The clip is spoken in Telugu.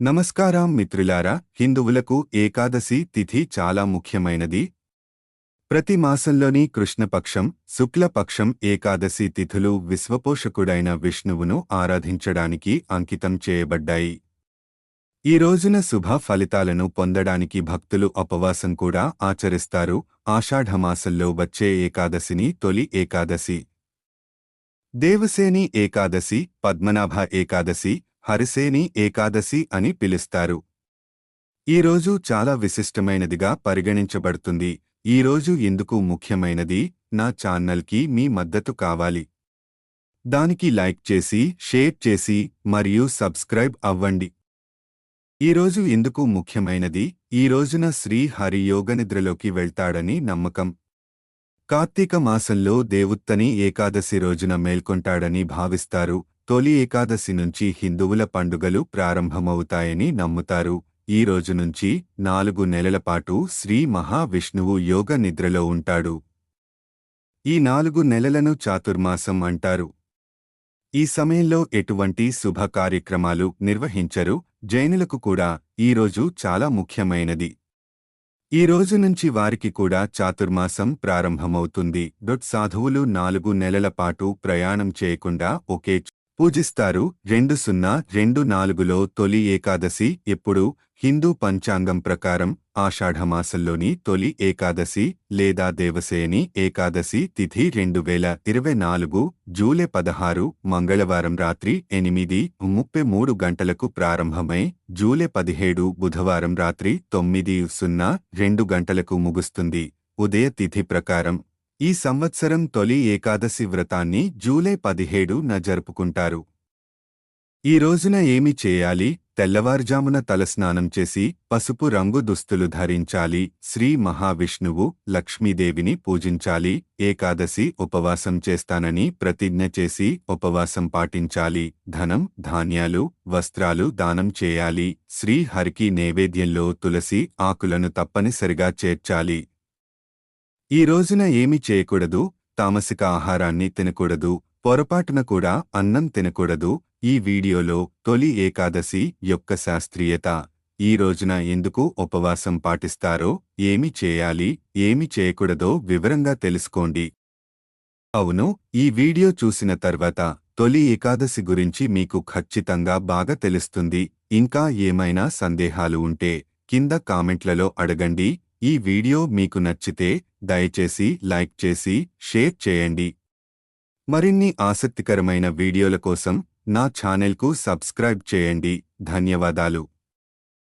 నమస్కారం మిత్రులారా హిందువులకు ఏకాదశి తిథి చాలా ముఖ్యమైనది. ప్రతి మాసంలోని కృష్ణపక్షం శుక్లపక్షం ఏకాదశి తిథులు విశ్వపోషకుడైన విష్ణువును ఆరాధించడానికి అంకితం చేయబడ్డాయి. ఈ రోజున శుభ ఫలితాలను పొందడానికి భక్తులు ఉపవాసం కూడా ఆచరిస్తారు. ఆషాఢమాసంలో వచ్చే ఏకాదశిని తొలి ఏకాదశి. దేవసేని ఏకాదశి పద్మనాభ ఏకాదశి హరిసేని ఏకాదశి అని పిలుస్తారు. ఈ రోజు చాలా విశిష్టమైనదిగా పరిగణించబడుతుంది. ఈ రోజు ఎందుకు ముఖ్యమైనది? నా ఛానల్కి మీ మద్దతు కావాలి. దానికి లైక్ చేసి షేర్ చేసి మరియు సబ్స్క్రైబ్ అవ్వండి. ఈ రోజు ఎందుకు ముఖ్యమైనది? ఈ రోజున శ్రీ హరి యోగనిద్రలోకి వెళ్తాడని నమ్మకం. కార్తీక మాసంలో దేవుత్తని ఏకాదశి రోజున మేల్కొంటాడని భావిస్తారు. తొలి ఏకాదశి నుంచి హిందువుల పండుగలు ప్రారంభమవుతాయని నమ్ముతారు. ఈ రోజు నుంచి నాలుగు నెలల పాటు శ్రీ మహావిష్ణువు యోగ నిద్రలో ఉంటాడు. ఈ నాలుగు నెలలను చాతుర్మాసం అంటారు. ఈ సమయంలో ఎటువంటి శుభ కార్యక్రమాలు నిర్వహించరు. జైనులకు కూడా ఈ రోజు చాలా ముఖ్యమైనది. ఈ రోజు నుంచి వారికి కూడా చాతుర్మాసం ప్రారంభమవుతుంది. డొట్ సాధువులు నాలుగు నెలల పాటు ప్రయాణం చేయకుండా ఒకే పూజిస్తారు. రెండు సున్నా రెండు నాలుగులో తొలి ఏకాదశి ఎప్పుడు? హిందూ పంచాంగం ప్రకారం ఆషాఢమాసంలోని తొలి ఏకాదశి లేదా దేవసేని ఏకాదశి తిథి రెండు వేల ఇరవై నాలుగు జూలై పదహారు మంగళవారం రాత్రి ఎనిమిది ముప్పై మూడు గంటలకు ప్రారంభమై జూలై పదిహేడు బుధవారం రాత్రి తొమ్మిది సున్నా రెండు గంటలకు ముగుస్తుంది. ఉదయ తిథి ప్రకారం ఈ సంవత్సరం తొలి ఏకాదశి వ్రతాన్ని జూలై పదిహేడున జరుపుకుంటారు. ఈ రోజున ఏమి చేయాలి? తెల్లవారుజామున తలస్నానం చేసి పసుపు రంగు దుస్తులు ధరించాలి. శ్రీ మహావిష్ణువు లక్ష్మీదేవిని పూజించాలి. ఏకాదశి ఉపవాసం చేస్తానని ప్రతిజ్ఞ చేసి ఉపవాసం పాటించాలి. ధనం ధాన్యాలు వస్త్రాలు దానం చేయాలి. శ్రీ హరికి నైవేద్యంలో తులసి ఆకులను తప్పనిసరిగా చేర్చాలి. ఈ రోజున ఏమి చేయకూడదు? తామసిక ఆహారాన్ని తినకూడదు. పొరపాటున కూడా అన్నం తినకూడదు. ఈ వీడియోలో తొలి ఏకాదశి యొక్క శాస్త్రీయత. ఈ రోజున ఎందుకు ఉపవాసం పాటిస్తారో ఏమి చేయాలి ఏమి చేయకూడదో వివరంగా తెలుసుకోండి. అవును ఈ వీడియో చూసిన తర్వాత తొలి ఏకాదశి గురించి మీకు ఖచ్చితంగా బాగా తెలుస్తుంది. ఇంకా ఏమైనా సందేహాలు ఉంటే కింద కామెంట్లలో అడగండి. ఈ వీడియో మీకు నచ్చితే దయచేసి లైక్ చేసి షేర్ చేయండి. మరిన్ని ఆసక్తికరమైన వీడియోల కోసం నా ఛానెల్కు సబ్స్క్రైబ్ చేయండి. ధన్యవాదాలు.